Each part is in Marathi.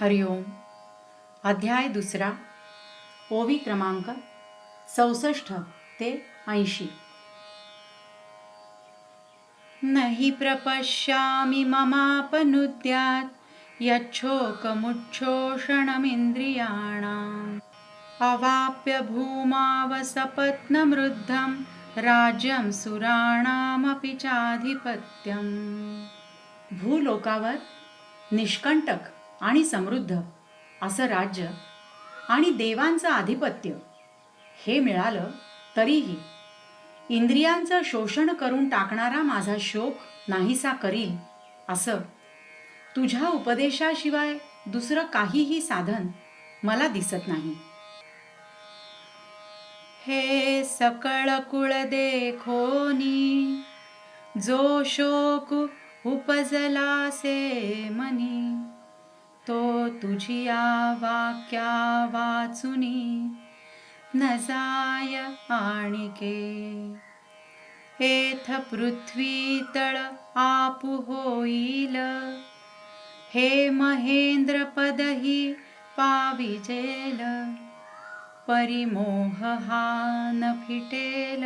हरिओम अध्याय दुसरा ओवी क्रमांक चौसष्ट ते ऐंशी. नहि प्रपश्यामि ममापनुद्यात् यच्छोकमुच्छोषणमिन्द्रियाणाम्. अवाप्य भूमावसपत्नमृद्धं राज्यं सुराणामपि चाधिपत्यम्. भूलोकावर निष्कंटक आणि समृद्ध असं राज्य आणि देवांचं आधिपत्य हे मिळालं तरीही. इंद्रियांचं शोषण करून टाकणारा माझा शोक नाहीसा करील असं. तुझ्या उपदेशाशिवाय दुसरं काहीही साधन मला दिसत नाही. हे सकळ कुळ देखोनी जो शोक उपजलासे मनी. तो तुझिया वाक्या वाचुनी न जाय आणिके एथ पृथ्वी तळ आपु होईल. हे महेंद्र पदही पाविजेल परिमोह हा न फिटेल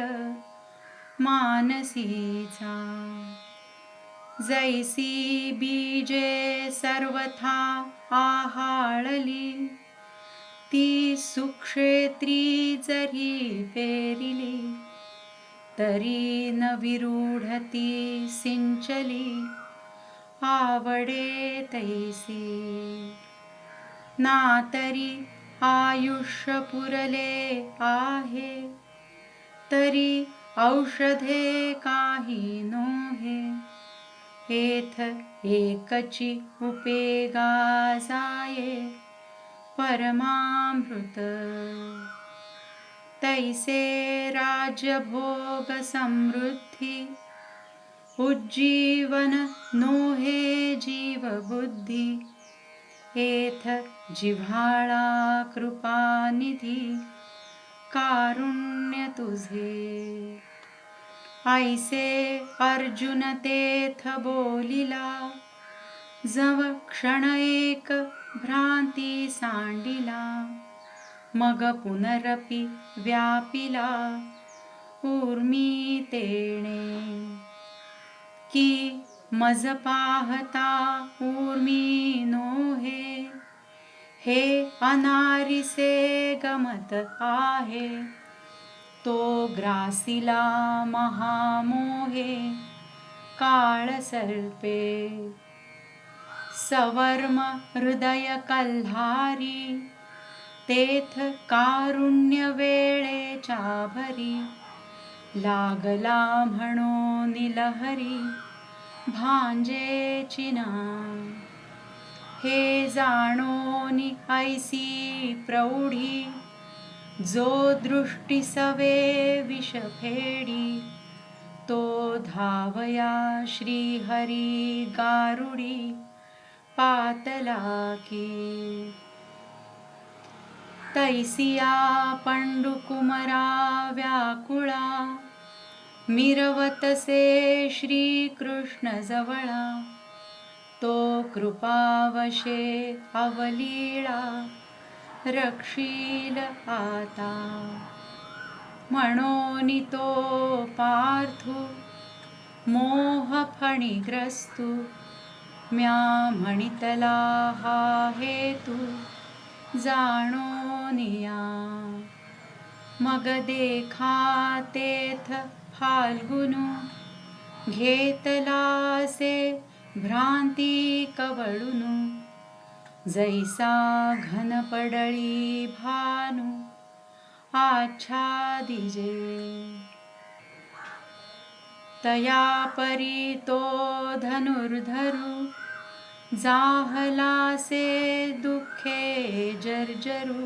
मानसीचा. जैसी बीजे सर्वथा आहाळली. ती सुक्षेत्री जरी पेरिली तरी न विरूढती सिंचली. आवडे तैसी ना तरी आयुष्य पुरले आहे तरी औषधे काही नोहे. हेथ एकची उपेगा जाये परमामृत। तैसे राजभोग समृद्धी उज्जीवन नोहे जीव बुद्धी हेथ जिव्हाळा कृपानिधी कारुण्य तुझे। ऐसे अर्जुन तेथ बोलिला जव क्षण एक भ्रांती सांडिला मग पुनरपि व्यापिला उर्मी तेणे. की मज पाहता उर्मी नोहे हे अनारिसे गमत आहे. तो ग्रासिला महामोहे काळसर्पे सवर्म हृदय कल्हारी तेथ कारुण्य वेळेच्या भरी लागला म्हणो निलहरी भांजे चिना हे जाणोनी ऐसी प्रौढी जो दृष्टी सवे विषफेडी तो धावया श्रीहरी गारुडी पातला की तैसिया पंडुकुमरा व्याकुळा मिरवतसे श्रीकृष्णजवळा तो कृपावशे अवलीळा। रक्षील आता। म्हणोनी तो पार्थो। मोह म्या म्हणितला हा हेतू। जाणोनिया मग देखा तेथ फाल्गुनु। घेतलासे भ्रांती कवळुनु। जैसा घन पडळी भानु आच्छादिजे। तया परी तो धनुर्धरु जाहलासे दुःखे जर्जरु।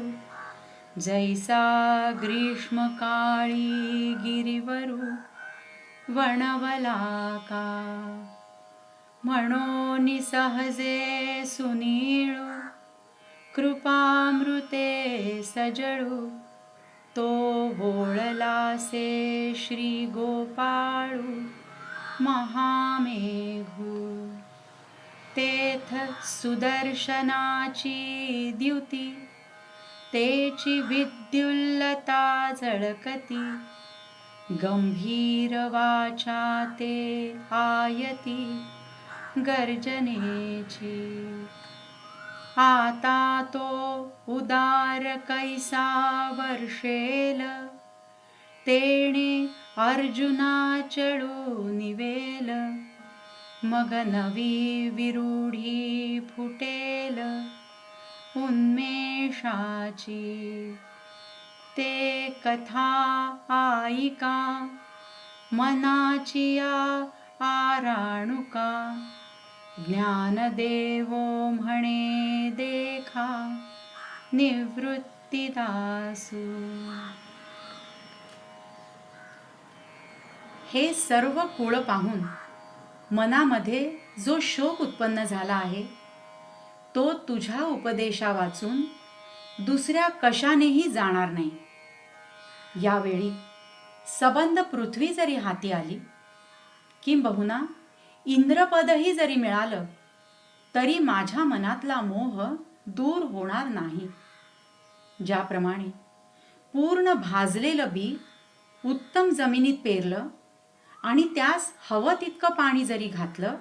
जैसा ग्रीष्मकाळी गिरिवरु वणवला का म्हणून सहजे सुनीळू कृपामृते सजळू तो वोळलासे श्री गोपाळू महामेघू. तेथ सुदर्शनाची द्युती तेची विद्युल्लता झळकती गंभीर वाचा ते आयती. गर्जनेची। आता तो उदार कैसा वर्षेल? तेणे अर्जुना चढू निवेल। मग नवी विरूढी फुटेल उन्मेषाची। ते कथा आयिका मनाची आराणुका। ज्ञानदेवो म्हणे देखा निवृत्तीदासू। हे सर्व कुळ पाहून मनामध्ये जो शोक उत्पन्न झाला आहे तो तुझ्या उपदेशा वाचून दुसऱ्या कशानेही जाणार नाही. यावेळी सबंध पृथ्वी जरी हाती आली किंबहुना इंद्रपदही जरी मिळालं तरी माझ्या मनातला मोह दूर होणार नाही. ज्याप्रमाणे पूर्ण भाजलेलं बी उत्तम जमिनीत पेरलं आणि त्यास हवं तितकं पाणी जरी घातलं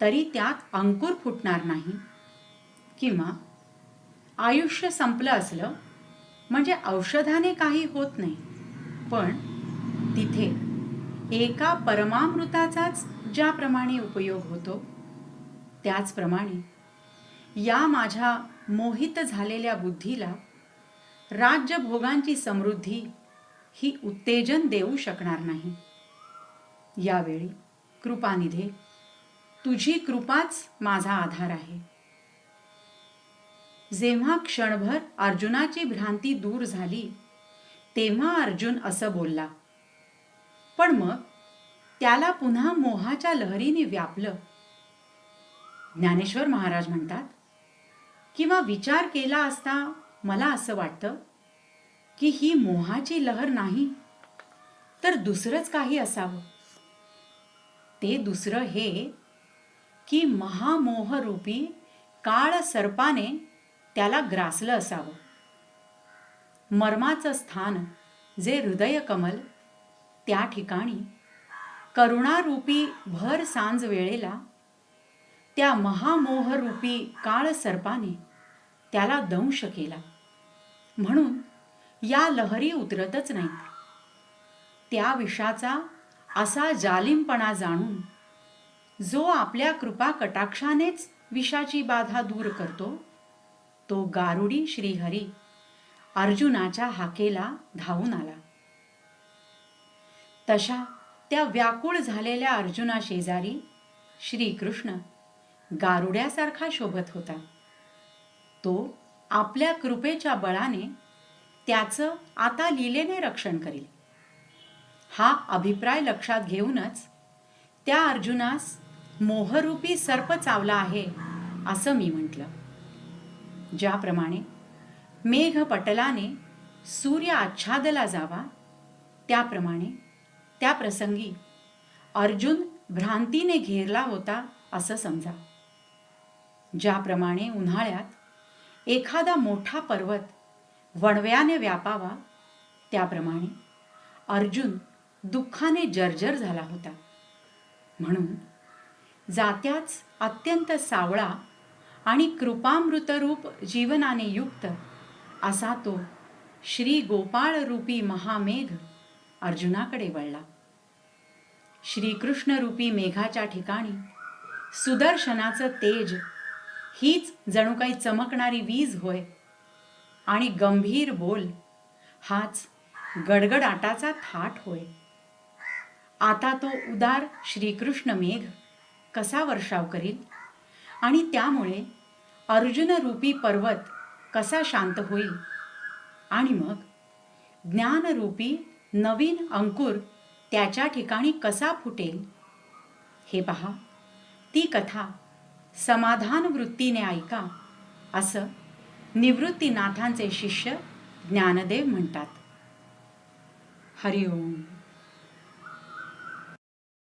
तरी त्यात अंकुर फुटणार नाही. किंवा आयुष्य संपलं असलं म्हणजे औषधाने काही होत नाही पण तिथे एका परमामृताचाच ज्याप्रमाणे उपयोग होतो त्याचप्रमाणे या माझ्या मोहित झालेल्या बुद्धीला राज्यभोगांची समृद्धी ही उत्तेजन देऊ शकणार नाही. यावेळी कृपानिधे तुझी कृपाच माझा आधार आहे. जेव्हा क्षणभर अर्जुनाची भ्रांती दूर झाली तेव्हा अर्जुन असं बोलला पण मग त्याला पुन्हा मोहाच्या लहरीने व्यापलं. ज्ञानेश्वर महाराज म्हणतात किंवा विचार केला असता मला असं वाटतं की ही मोहाची लहर नाही तर दुसरंच काही असावं. ते दुसरं हे की महामोहरूपी काळ सर्पाने त्याला ग्रासलं असावं. मर्माचं स्थान जे हृदय कमल त्या ठिकाणी करुणारूपी भर सांज वेळेला त्या महामोहरूपी काळ सर्पाने त्याला दंश केला. म्हणून या लहरी उतरतच नाहीत. त्या विषाचा असा जालिमपणा जाणून जो आपल्या कृपा कटाक्षानेच विषाची बाधा दूर करतो तो गारुडी श्रीहरी अर्जुनाच्या हाकेला धावून आला. तशा त्या व्याकुळ झालेल्या अर्जुना शेजारी श्रीकृष्ण गारुड्यासारखा शोभत होता. तो आपल्या कृपेच्या बळाने त्याचं आता लिलेने रक्षण करील. हा अभिप्राय लक्षात घेऊनच त्या अर्जुनास मोहरूपी सर्प चावला आहे असं मी म्हटलं. ज्याप्रमाणे मेघपटलाने सूर्य आच्छादला जावा त्याप्रमाणे त्या प्रसंगी अर्जुन भ्रांतीने घेरला होता असं समजा. ज्याप्रमाणे उन्हाळ्यात एखादा मोठा पर्वत वणव्याने व्यापावा त्याप्रमाणे अर्जुन दुःखाने जर्जर झाला होता. म्हणून जात्याच अत्यंत सावळा आणि कृपामृतरूप जीवनाने युक्त असा तो श्री गोपाळ रूपी महामेघ अर्जुनाकडे वळला. श्रीकृष्ण रूपी मेघाच्या ठिकाणी सुदर्शनाचं तेज हीच जणू काही चमकणारी वीज होय. आणि गंभीर बोल हाच गडगडाटाचा थाट होय. आता तो उदार श्रीकृष्ण मेघ कसा वर्षाव करील? आणि त्यामुळे अर्जुन रूपी पर्वत कसा शांत होईल? आणि मग ज्ञानरूपी नवीन अंकुर त्याच्या ठिकाणी कसा फुटेल? हे पहा. ती कथा समाधान वृत्तीने ऐका असं निवृत्तीनाथांचे शिष्य ज्ञानदेव म्हणतात. हरिओम.